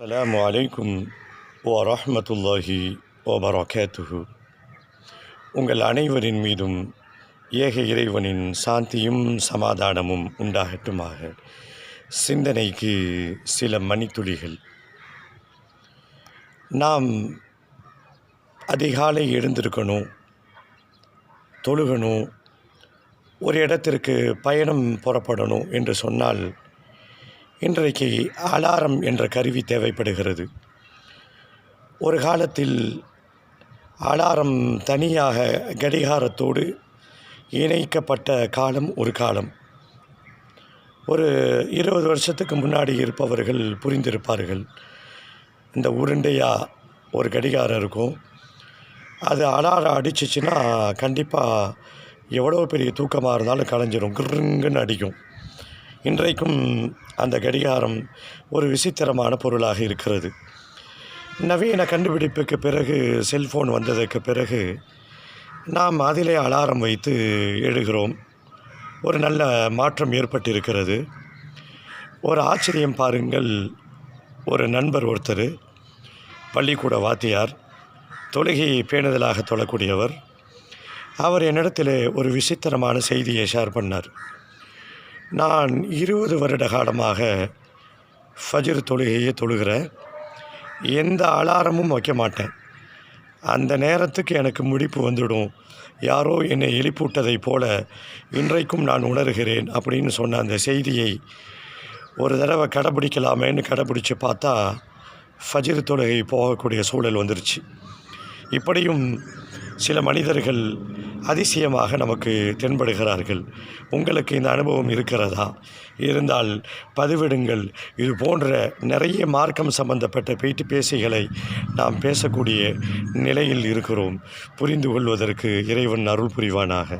அஸ்ஸலாமு அலைக்கும் வரஹ்மத்துல்லாஹி வபரகாத்துஹு உங்கள் அனைவரின் மீதும் ஏக இறைவனின் சாந்தியும் சமாதானமும் உண்டாகட்டுமாக. சிந்தனைக்கு சில மணித்துளிகள். நாம் அதிகாலை எழுந்திருக்கணும் தொழுகணும் ஒரு இடத்திற்கு பயணம் புறப்படணும் என்று சொன்னால் இன்றைக்கு அலாரம் என்ற கருவி தேவைப்படுகிறது. ஒரு காலத்தில் அலாரம் தனியாக கடிகாரத்தோடு இணைக்கப்பட்ட காலம் ஒரு காலம். ஒரு இருபது வருஷத்துக்கு முன்னாடி இருப்பவர்கள் புரிந்திருப்பார்கள். இந்த உருண்டையாக ஒரு கடிகாரம் இருக்கும். அது அலாரம் அடிச்சிச்சின்னா கண்டிப்பாக எவ்வளோ பெரிய தூக்கமாக இருந்தாலும் கலைஞ்சிரும். கிருங்குன்னு அடிக்கும். இன்றைக்கும் அந்த கடிகாரம் ஒரு விசித்திரமான பொருளாக இருக்கிறது. நவீன கண்டுபிடிப்புக்கு பிறகு செல்ஃபோன் வந்ததற்கு பிறகு நாம் அதிலே அலாரம் வைத்து எழுகிறோம். ஒரு நல்ல மாற்றம் ஏற்பட்டிருக்கிறது. ஒரு ஆச்சரியம் பாருங்கள். ஒரு நண்பர் ஒருத்தர் பள்ளிக்கூட வாத்தியார் தொழுகையை பேணுதலாக தொழக்கூடியவர் அவர் என்னிடத்தில் ஒரு விசித்திரமான செய்தியை ஷேர் பண்ணார். நான் இருபது வருட காலமாக ஃபஜிர் தொழுகையை தொழுகிறேன். எந்த அலாரமும் வைக்க மாட்டேன். அந்த நேரத்துக்கு எனக்கு முடிப்பு வந்துடும். யாரோ என்னை எழுப்பூட்டதைப் போல இன்றைக்கும் நான் உணர்கிறேன் அப்படின்னு சொன்ன அந்த செய்தியை ஒரு தடவை கடைப்பிடிக்கலாமேன்னு கடைப்பிடிச்சு பார்த்தா ஃபஜிர் தொழுகை போகக்கூடிய சூழல் வந்துருச்சு. இப்படியும் சில மனிதர்கள் அதிசயமாக நமக்கு தென்படுகிறார்கள். உங்களுக்கு இந்த அனுபவம் இருக்கிறதா? இருந்தால் பதிவிடுங்கள். இது போன்ற நிறைய மார்க்கம் சம்பந்தப்பட்ட பேட்டு பேசிகளை நாம் பேசக்கூடிய நிலையில் இருக்கிறோம். புரிந்து கொள்வதற்கு இறைவன் அருள் புரிவானாக.